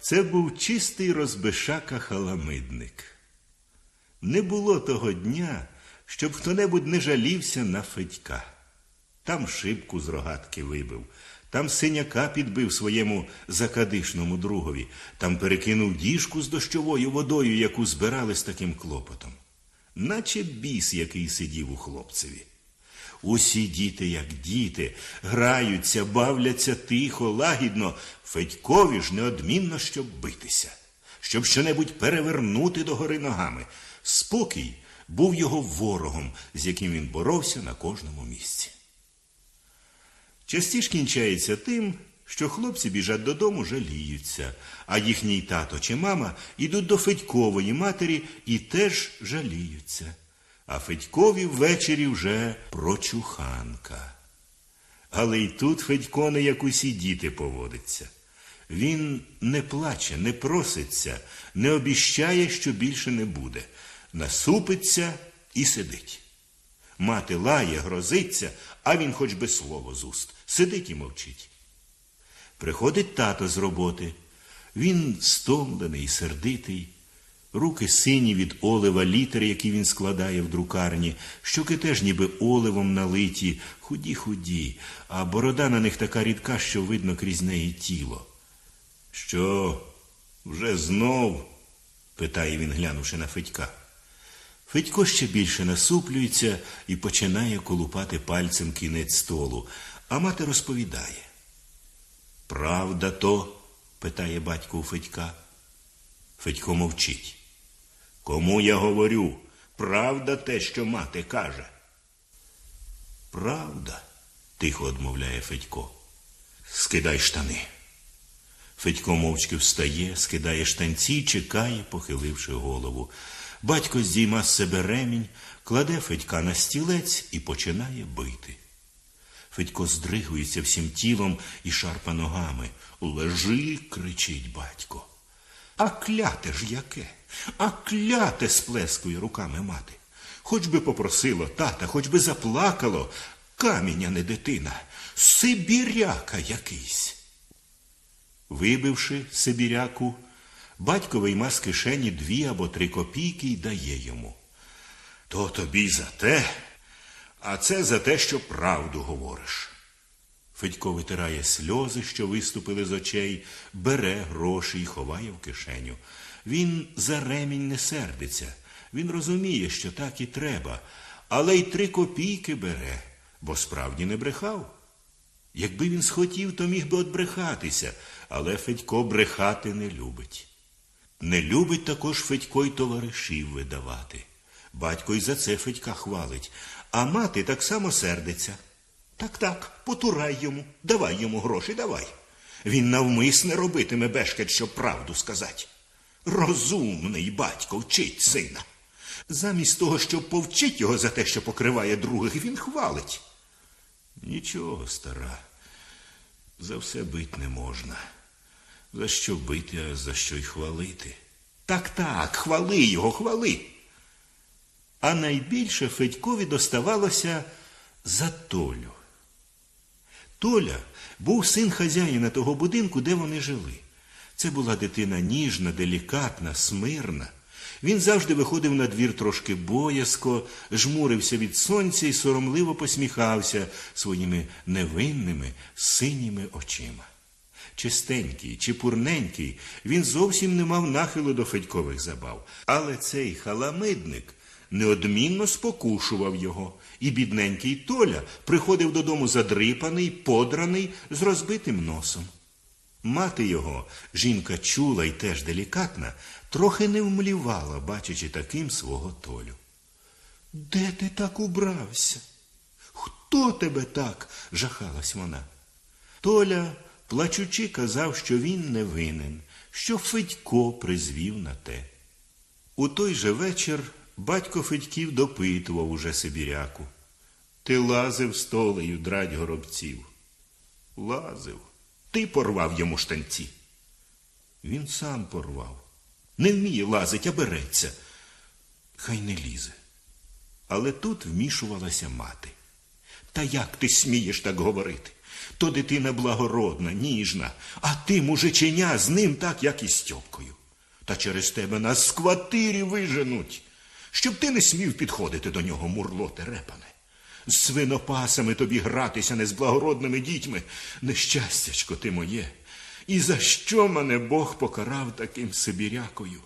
Це був чистий розбишака халамидник. Не було того дня, щоб хто-небудь не жалівся на Федька. Там шибку з рогатки вибив, там синяка підбив своєму закадишному другові, там перекинув діжку з дощовою водою, яку збирали з таким клопотом. Наче біс, який сидів у хлопцеві. Усі діти, як діти, граються, бавляться тихо, лагідно, Федькові ж неодмінно, щоб битися, щоб щонебудь перевернути догори ногами. Спокій був його ворогом, з яким він боровся на кожному місці. Частіш кінчається тим, що хлопці біжать додому, жаліються, а їхній тато чи мама йдуть до Федькової матері і теж жаліються. А Федькові ввечері вже прочуханка. Але й тут Федько не як усі діти поводиться. Він не плаче, не проситься, не обіщає, що більше не буде. Насупиться і сидить. Мати лає, грозиться, а він хоч би слово з уст. Сидить і мовчить. Приходить тато з роботи. Він стомлений, сердитий. Руки сині від олива літер, які він складає в друкарні, щоки теж ніби оливом налиті, худі-худі, а борода на них така рідка, що видно крізь неї тіло. Що, вже знов? питає він, глянувши на Федька. Федько ще більше насуплюється і починає колупати пальцем кінець столу, а мати розповідає. Правда то? питає батько у Федька. Федько мовчить. Кому я говорю? Правда те, що мати каже. Правда, тихо одмовляє Федько. Скидай штани. Федько мовчки встає, скидає штанці чекає, похиливши голову. Батько здійма з себе ремінь, кладе Федька на стілець і починає бити. Федько здригується всім тілом і шарпа ногами. Лежи, кричить батько. А кляте ж яке? А кляте сплескує руками мати. Хоч би попросило тата, хоч би заплакало, каміння не дитина, сибіряка якийсь. Вибивши сибіряку, батько вийма з кишені дві або три копійки й дає йому. То тобі за те, а це за те, що правду говориш. Федько витирає сльози, що виступили з очей, бере гроші й ховає в кишеню. Він за ремінь не сердиться. Він розуміє, що так і треба, але й три копійки бере, бо справді не брехав. Якби він схотів, то міг би отбрехатися, але Федько брехати не любить. Не любить також Федько й товаришів видавати. Батько й за це Федька хвалить, а мати так само сердиться. Так, так, потурай йому, давай йому гроші, давай. Він навмисне робитиме бешкет, щоб правду сказати. Розумний батько вчить сина. Замість того, щоб повчить його за те, що покриває других, він хвалить. Нічого, стара, за все бить не можна. За що бити, а за що й хвалити. Так, так, хвали його, хвали. А найбільше Федькові доставалося за Толю. Толя був син хазяїна того будинку, де вони жили. Це була дитина ніжна, делікатна, смирна. Він завжди виходив на двір трошки боязко, жмурився від сонця і соромливо посміхався своїми невинними синіми очима. Чистенький, чепурненький, він зовсім не мав нахилу до федькових забав. Але цей халамидник неодмінно спокушував його, і бідненький Толя приходив додому задрипаний, подраний, з розбитим носом. Мати його, жінка чула і теж делікатна, трохи не вмлівала, бачачи таким свого Толю. Де ти так убрався? Хто тебе так? жахалась вона. Толя, плачучи, казав, що він не винен, що Федько призвів на те. У той же вечір батько Федьків допитував уже Сибіряку. Ти лазив столею, драть горобців. Лазив. Ти порвав йому штанці. Він сам порвав. Не вміє лазить, а береться. Хай не лізе. Але тут вмішувалася мати. Та як ти смієш так говорити? То дитина благородна, ніжна, а ти, мужиченя, з ним так, як і з Стьопкою. Та через тебе нас з квартирі виженуть, щоб ти не смів підходити до нього, мурло терепане. З свинопасами тобі гратися не з благородними дітьми. Нещастячко ти моє. І за що мене Бог покарав таким сибірякою?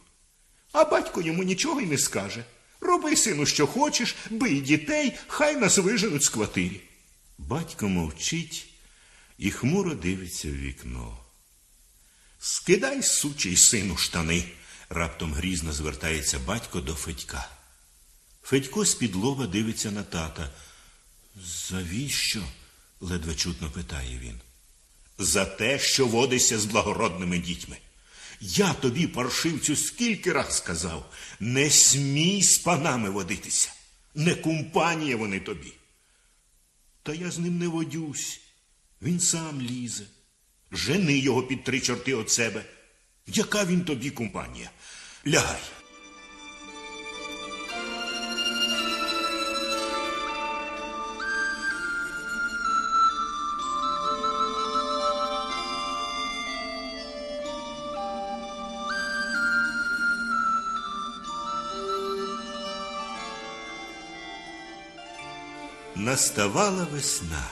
А батько йому нічого й не скаже. Роби, сину, що хочеш, бий дітей, хай нас виженуть з квартирі. Батько мовчить і хмуро дивиться в вікно. Скидай, сучий сину, штани, раптом грізно звертається батько до Федька. Федько з-під лоба дивиться на тата. Завіщо? ледве чутно питає він. За те, що водишся з благородними дітьми. Я тобі, паршивцю, скільки раз сказав, не смій з панами водитися, не кумпанія вони тобі. Та я з ним не водюсь, він сам лізе. Жени його під три чорти від себе. Яка він тобі компанія? Лягай. Наставала весна.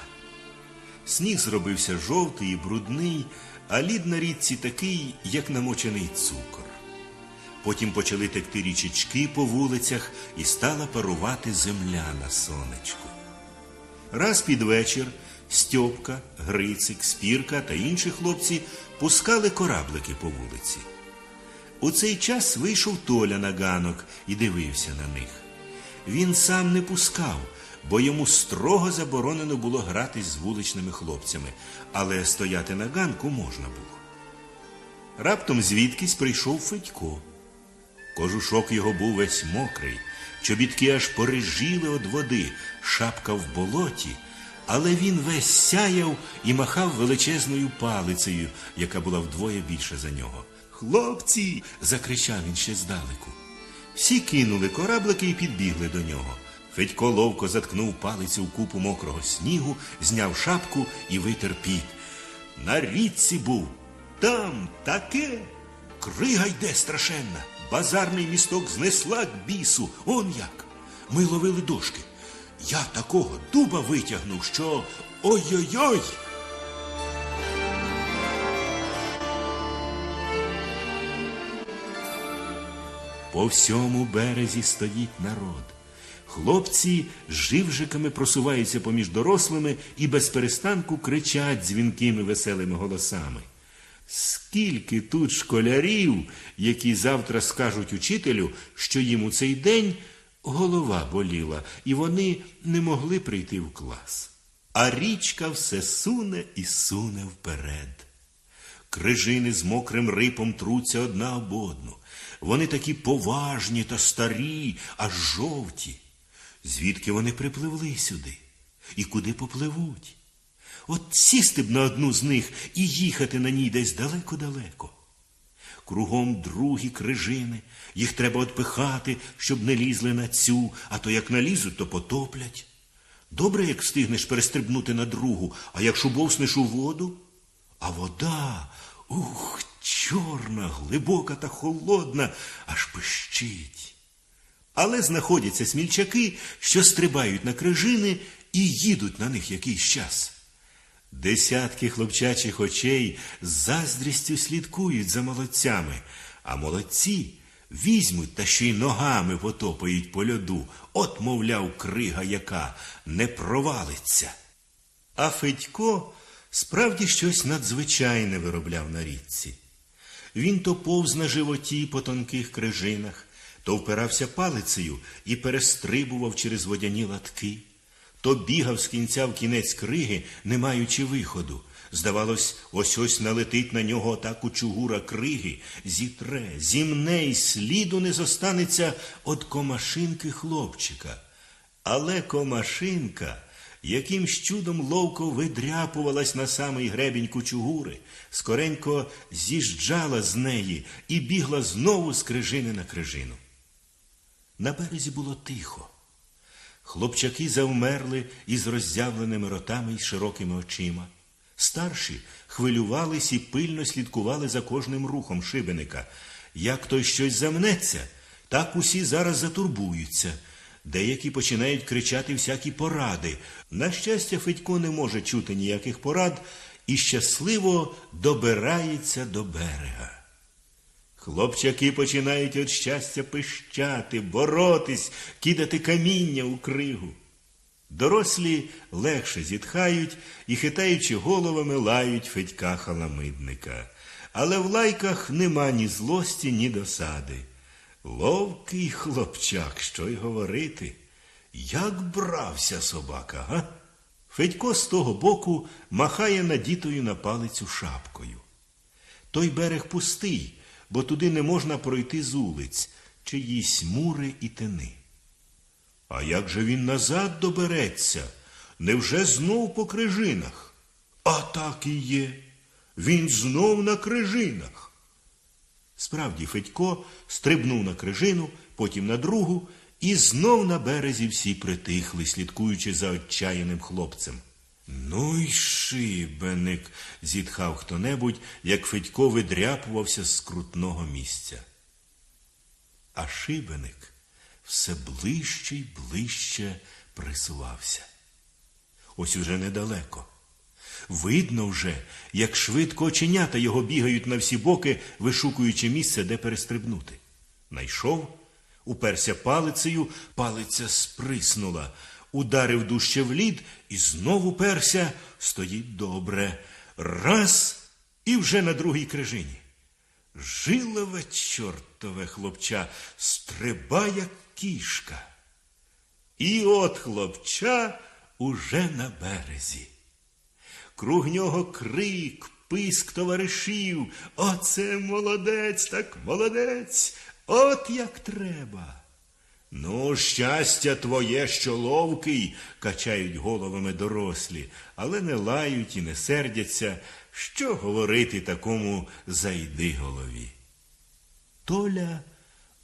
Сніг зробився жовтий і брудний, а лід на річці такий, як намочений цукор. Потім почали текти річечки по вулицях і стала парувати земля на сонечку. Раз під вечір Стьопка, Грицик, Спірка та інші хлопці пускали кораблики по вулиці. У цей час вийшов Толя на ганок і дивився на них. Він сам не пускав, бо йому строго заборонено було гратись з вуличними хлопцями, але стояти на ганку можна було. Раптом звідкись прийшов Федько. Кожушок його був весь мокрий, чобітки аж порежіли від води, шапка в болоті, але він весь сяяв і махав величезною палицею, яка була вдвоє більша за нього. Хлопці. закричав він ще здалеку. Всі кинули кораблики і підбігли до нього. Федько ловко заткнув палицю в купу мокрого снігу, зняв шапку і витер піт. На річці був. Там таке. Крига йде страшенна. Базарний місток знесла к бісу. Он як. Ми ловили дошки. Я такого дуба витягнув, що ой-ой-ой. По всьому березі стоїть народ. Хлопці живжиками просуваються поміж дорослими і без перестанку кричать дзвінкими веселими голосами. Скільки тут школярів, які завтра скажуть учителю, що їм у цей день голова боліла, і вони не могли прийти в клас. А річка все суне і суне вперед. Крижини з мокрим рипом труться одна об одну. Вони такі поважні та старі, аж жовті. Звідки вони припливли сюди? І куди попливуть? От сісти б на одну з них і їхати на ній десь далеко-далеко. Кругом другі крижини, їх треба отпихати, щоб не лізли на цю, а то як налізуть, то потоплять. Добре, як встигнеш перестрибнути на другу, а якщо бовснеш у воду, а вода, ух, чорна, глибока та холодна, аж пищить. Але знаходяться смільчаки, що стрибають на крижини і їдуть на них якийсь час. Десятки хлопчачих очей з заздрістю слідкують за молодцями, а молодці візьмуть та ще й ногами потопають по льоду, от, мовляв, крига яка не провалиться. А Федько справді щось надзвичайне виробляв на річці. Він то повз на животі по тонких крижинах, то впирався палицею і перестрибував через водяні латки, то бігав з кінця в кінець криги, не маючи виходу. Здавалось, ось ось налетить на нього та кучугура криги, зітре, зімне й сліду не зостанеться од комашинки хлопчика. Але комашинка якимсь чудом ловко видряпувалась на самий гребінь кучугури, скоренько з'їжджала з неї і бігла знову з крижини на крижину. На березі було тихо. Хлопчаки завмерли із роззявленими ротами й широкими очима. Старші хвилювались і пильно слідкували за кожним рухом шибеника. Як той щось замнеться, так усі зараз затурбуються. Деякі починають кричати всякі поради. На щастя, Федько не може чути ніяких порад і щасливо добирається до берега. Хлопчаки починають від щастя пищати, боротись, кидати каміння у кригу. Дорослі легше зітхають і, хитаючи головами, лають Федька халамидника. Але в лайках нема ні злості, ні досади. Ловкий хлопчак, що й говорити. Як брався собака, га? Федько з того боку махає надітою на палицю шапкою. Той берег пустий, бо туди не можна пройти з улиць, чиїсь мури і тини. А як же він назад добереться? Невже знов по крижинах? А так і є. Він знов на крижинах. Справді, Федько стрибнув на крижину, потім на другу, і знов на березі всі притихли, слідкуючи за отчаяним хлопцем. Ну й шибеник, зітхав хто-небудь, як Федько видряпувався з крутного місця. А шибеник все ближче й ближче присувався. Ось уже недалеко. Видно вже, як швидко оченята його бігають на всі боки, вишукуючи місце, де перестрибнути. Найшов, уперся палицею, палиця сприснула, ударив дужче в лід і знову перся, стоїть добре. Раз і вже на другій крижині. Жилове чортове хлопча, стриба, як кішка. І от хлопча уже на березі. Круг нього крик, писк товаришів. Оце молодець, так молодець, от як треба. Ну, щастя твоє, що ловкий, качають головами дорослі, але не лають і не сердяться. Що говорити такому зайди голові? Толя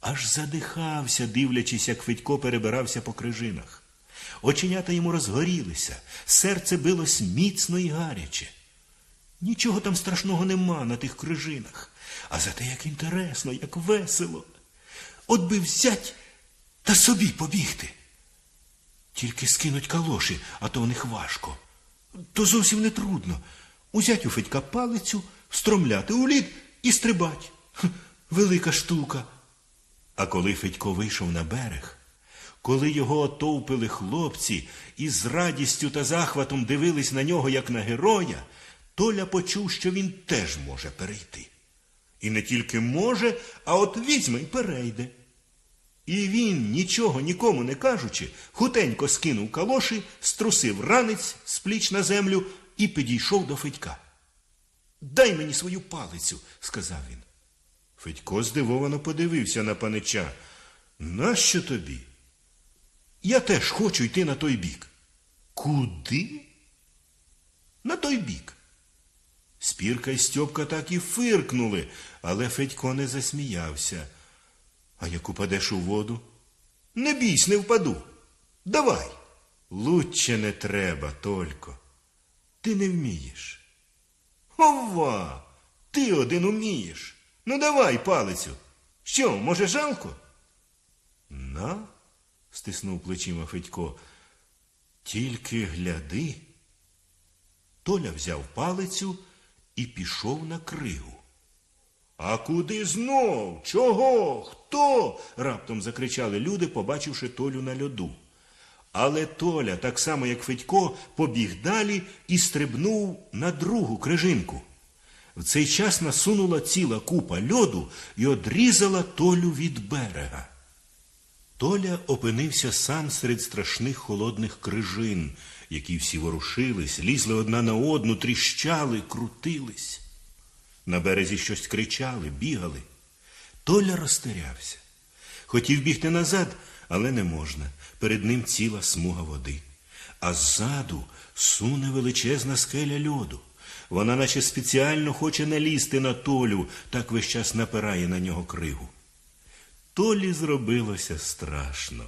аж задихався, дивлячись, як Федько перебирався по крижинах. Оченята йому розгорілися, серце билось міцно і гаряче. Нічого там страшного нема на тих крижинах, а зате як інтересно, як весело. От би взять та собі побігти. Тільки скинуть калоші, а то в них важко. То зовсім не трудно. Узять у Федька палицю, встромляти у лід і стрибать. Велика штука. А коли Федько вийшов на берег, коли його отовпили хлопці і з радістю та захватом дивились на нього, як на героя, Толя почув, що він теж може перейти. І не тільки може, а от візьме й перейде. І він, нічого нікому не кажучи, хутенько скинув калоші, струсив ранець з пліч на землю і підійшов до Федька. Дай мені свою палицю, сказав він. Федько здивовано подивився на панича. Нащо тобі? Я теж хочу йти на той бік. Куди? На той бік. Спірка і Стьопка так і фиркнули, але Федько не засміявся. А як упадеш у воду? Не бійсь, не впаду. Давай. Лучше не треба, только. Ти не вмієш. Ова! Ти один умієш. Ну давай палицю. Що, може, жалко? На, стиснув плечима Федько. Тільки гляди. Толя взяв палицю і пішов на кригу. А куди знов? Чого? Хто? раптом закричали люди, побачивши Толю на льоду. Але Толя, так само як Федько, побіг далі і стрибнув на другу крижинку. В цей час насунула ціла купа льоду і одрізала Толю від берега. Толя опинився сам серед страшних холодних крижин, які всі ворушились, лізли одна на одну, тріщали, крутились. На березі щось кричали, бігали. Толя розтерявся. Хотів бігти назад, але не можна. Перед ним ціла смуга води. А ззаду суне величезна скеля льоду. Вона наче спеціально хоче налізти на Толю, так весь час напирає на нього кригу. Толі зробилося страшно.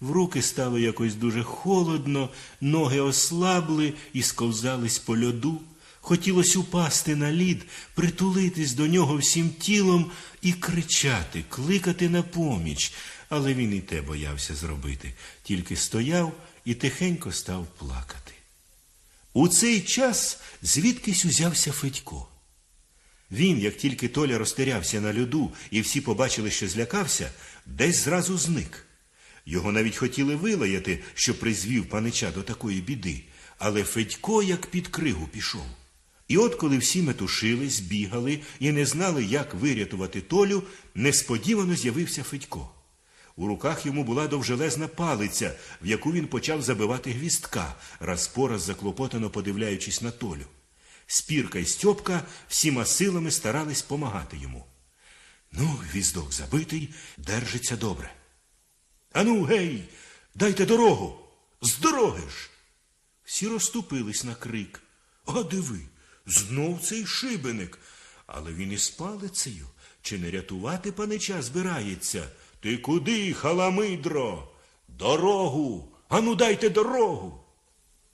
В руки стало якось дуже холодно, ноги ослабли і сковзались по льоду. Хотілося упасти на лід, притулитись до нього всім тілом і кричати, кликати на поміч, але він і те боявся зробити, тільки стояв і тихенько став плакати. У цей час звідкись узявся Федько. Він, як тільки Толя розтирявся на льоду, і всі побачили, що злякався, десь зразу зник. Його навіть хотіли вилаяти, що призвів панича до такої біди, але Федько як під кригу пішов. І от коли всі метушились, бігали і не знали, як вирятувати Толю, несподівано з'явився Федько. У руках йому була довжелезна палиця, в яку він почав забивати гвістка, раз по раз заклопотано подивляючись на Толю. Спірка і Стьопка всіма силами старались помагати йому. Ну, гвіздок забитий, держиться добре. Ану, гей, дайте дорогу. З дороги ж. Всі розступились на крик. А диви, знов цей шибеник. Але він із палицею. Чи не рятувати панича збирається? Ти куди, халамидро? Дорогу. Ану, дайте дорогу.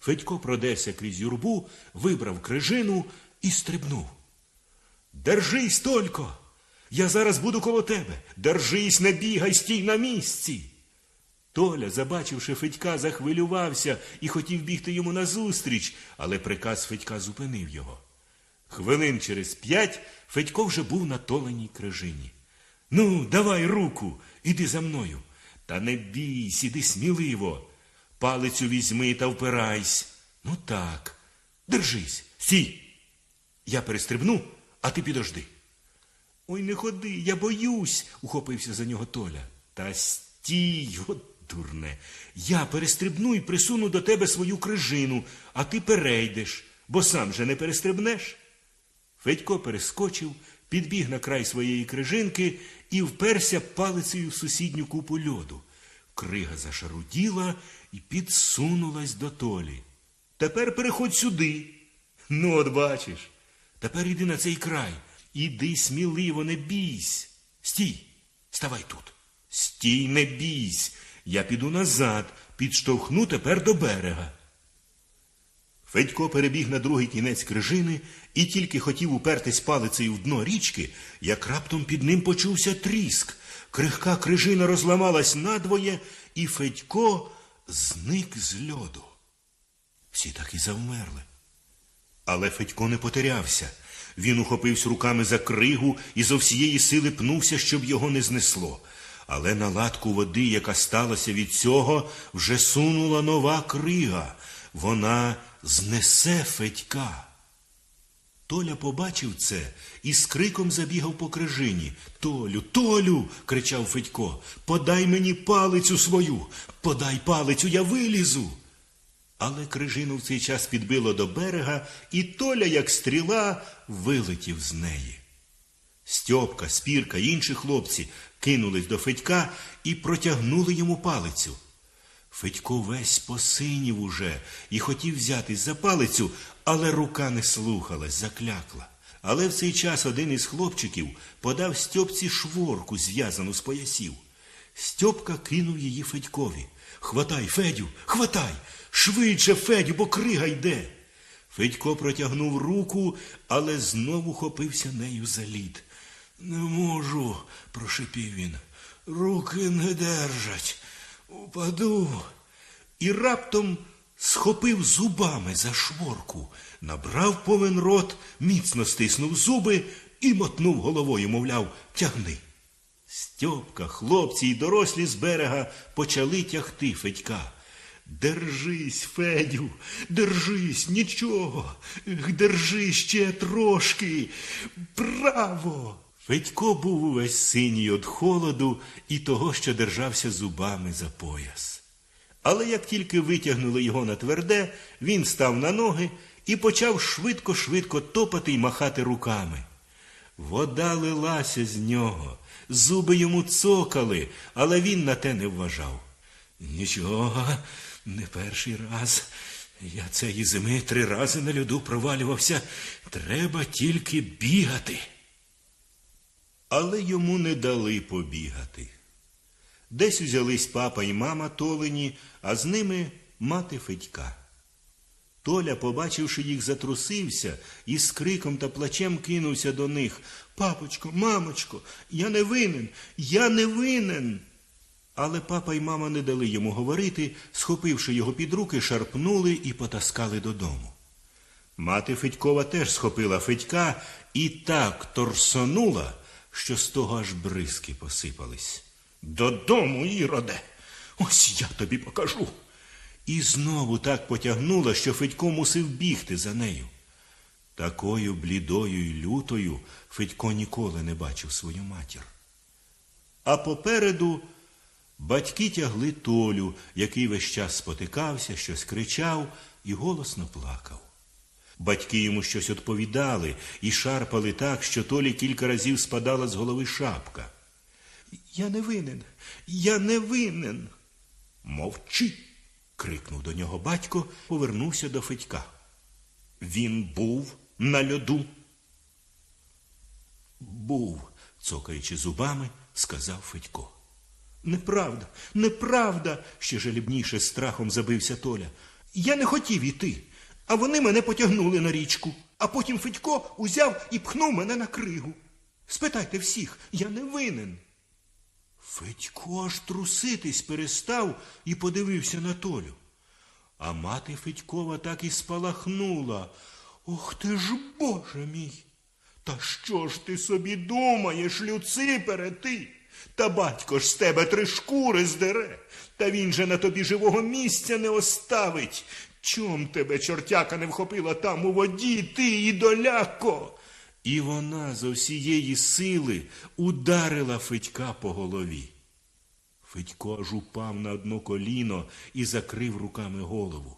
Федько продерся крізь юрбу, вибрав крижину і стрибнув. Держись, Только! Я зараз буду коло тебе. Держись, не бігай, стій на місці. Толя, забачивши Федька, захвилювався і хотів бігти йому назустріч, але приказ Федька зупинив його. Хвилин через п'ять Федько вже був на толеній крижині. Ну, давай руку, іди за мною. Та не бійсь, іди сміливо. Палицю візьми та впирайсь. Ну так. Держись, стій. Я перестрибну, а ти підожди. Ой, не ходи, я боюсь, ухопився за нього Толя. Та стій, от дурне. Я перестрибну і присуну до тебе свою крижину, а ти перейдеш, бо сам же не перестрибнеш. Федько перескочив, підбіг на край своєї крижинки і вперся палицею в сусідню купу льоду. Крига зашаруділа і підсунулась до Толі. Тепер переходь сюди. Ну, от бачиш. Тепер іди на цей край. Іди сміливо, не бійсь. Стій, ставай тут. Стій, не бійсь. Я піду назад, підштовхну тепер до берега. Федько перебіг на другий кінець крижини і тільки хотів упертись палицею в дно річки, як раптом під ним почувся тріск. Крихка крижина розламалась надвоє, і Федько зник з льоду. Всі так і завмерли. Але Федько не потерявся. Він ухопився руками за кригу і зо всієї сили пнувся, щоб його не знесло. Але на латку води, яка сталася від цього, вже сунула нова крига. Вона знесе Федька. Толя побачив це і з криком забігав по крижині. Толю, Толю. кричав Федько. Подай мені палицю свою, подай палицю, я вилізу. Але крижину в цей час підбило до берега, і Толя, як стріла, вилетів з неї. Стьопка, спірка інші хлопці кинулись до Федька і протягнули йому палицю. Федько весь посинів уже і хотів взятись за палицю, але рука не слухалась, заклякла. Але в цей час один із хлопчиків подав Стьопці шворку, зв'язану з поясів. Стьопка кинув її Федькові. Хватай, Федю, хватай! Швидше, Федю, бо крига йде. Федько протягнув руку, але знову хопився нею за лід. Не можу, прошипів він. Руки не держать. Упаду. І раптом схопив зубами за шворку, набрав повен рот, міцно стиснув зуби і мотнув головою, мовляв, тягни. Стьопка, хлопці й дорослі з берега почали тягти Федька. Держись, Федю, держись, нічого. Ех, Держи ще трошки. Браво! Федько був увесь синій від холоду і того, що держався зубами за пояс. Але як тільки витягнули його на тверде, він став на ноги і почав швидко-швидко топати й махати руками. Вода лилася з нього, зуби йому цокали, але він на те не вважав. Нічого, не перший раз. Я цієї зими три рази на льоду провалювався. Треба тільки бігати. Але йому не дали побігати. Десь узялись папа і мама Толені, а з ними мати Федька. Толя, побачивши їх, затрусився і з криком та плачем кинувся до них. Папочко, мамочко, я не винен, я не винен. Але папа й мама не дали йому говорити, схопивши його під руки, шарпнули і потаскали додому. Мати Федькова теж схопила Федька і так торсонула, що з того аж бризки посипались. Додому, Іроде, ось я тобі покажу. І знову так потягнула, що Федько мусив бігти за нею. Такою блідою й лютою Федько ніколи не бачив свою матір. А попереду батьки тягли Толю, який весь час спотикався, щось кричав і голосно плакав. Батьки йому щось відповідали і шарпали так, що Толі кілька разів спадала з голови шапка. Я не винен, я не винен. Мовчи. крикнув до нього батько, повернувся до Федька. Він був на льоду. Був, цокаючи зубами, сказав Федько. Неправда, неправда, ще жалібніше страхом забився Толя. Я не хотів іти, а вони мене потягнули на річку, а потім Федько узяв і пхнув мене на кригу. Спитайте всіх, я не винен. Федько аж труситись перестав і подивився на Толю. А мати Федькова так і спалахнула. Ох ти ж, Боже мій! Та що ж ти собі думаєш, Люципере, ти? Та батько ж з тебе три шкури здере, та він же на тобі живого місця не оставить. Чом тебе чортяка не вхопила там у воді, ти ідоляко? І вона зо всієї сили ударила Федька по голові. Федько аж упав на одно коліно і закрив руками голову.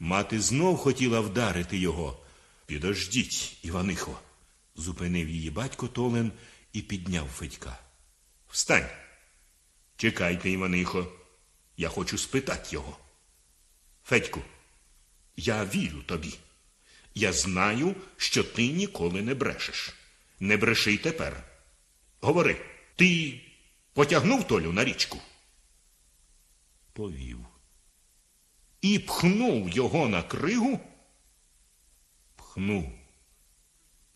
Мати знов хотіла вдарити його. Підождіть, Іванихо, зупинив її батько Толен і підняв Федька. Встань. Чекайте, Іванихо. Я хочу спитати його. Федьку, я вірю тобі. Я знаю, що ти ніколи не брешеш. Не бреши й тепер. Говори, ти потягнув Толю на річку? Повів. І пхнув його на кригу? Пхнув.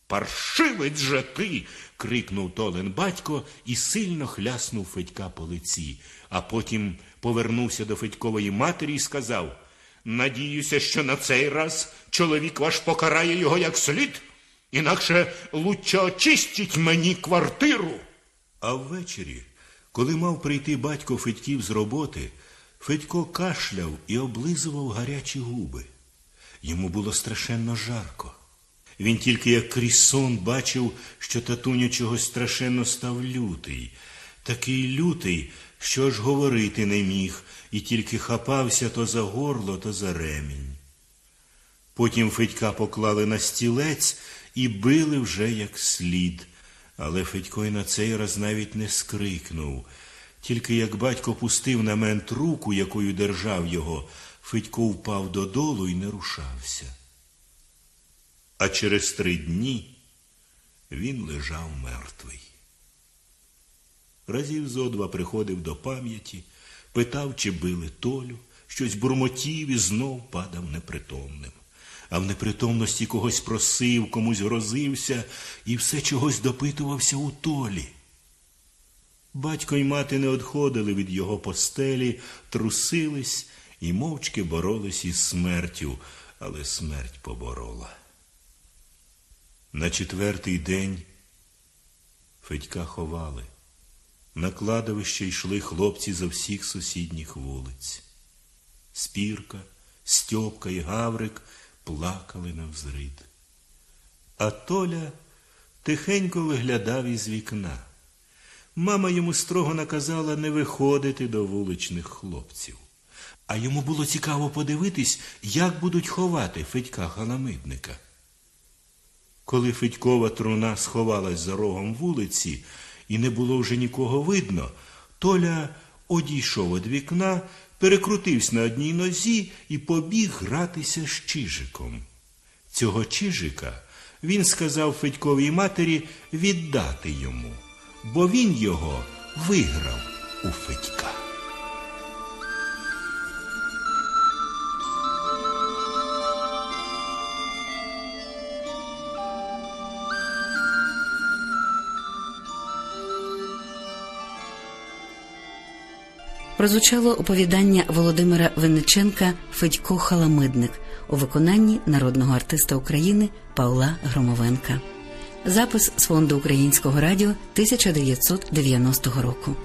Паршивець же ти. крикнув Толен батько і сильно хляснув Федька по лиці, а потім повернувся до Федькової матері і сказав Надіюся, що на цей раз чоловік ваш покарає його як слід, інакше лучше очистіть мені квартиру. А ввечері, коли мав прийти батько Федьків з роботи, Федько кашляв і облизував гарячі губи. Йому було страшенно жарко. Він тільки як крізь сон бачив, що татуню чогось страшенно став лютий, такий лютий, що аж говорити не міг, і тільки хапався то за горло, то за ремінь. Потім Федька поклали на стілець і били вже як слід, але Федько й на цей раз навіть не скрикнув. Тільки як батько пустив на мент руку, якою держав його, Федько впав додолу і не рушався. А через три дні він лежав мертвий. Разів зо два приходив до пам'яті, питав, чи били Толю, щось бурмотів і знов падав непритомним. А в непритомності когось просив, комусь грозився і все чогось допитувався у Толі. Батько й мати не одходили від його постелі, трусились і мовчки боролись із смертю, але смерть поборола. На четвертий день Федька ховали. На кладовище йшли хлопці за всіх сусідніх вулиць. Спірка, Стьопка і Гаврик плакали навзрид. А Толя тихенько виглядав із вікна. Мама йому строго наказала не виходити до вуличних хлопців. А йому було цікаво подивитись, як будуть ховати Федька Халамидника. Коли Федькова труна сховалась за рогом вулиці і не було вже нікого видно, Толя одійшов від вікна, перекрутився на одній нозі і побіг гратися з Чижиком. Цього Чижика він сказав Федьковій матері віддати йому, бо він його виграв у Федька. Прозвучало оповідання Володимира Винниченка Федько Халамидник у виконанні народного артиста України Павла Громовенка. Запис з фонду українського радіо 1990 року.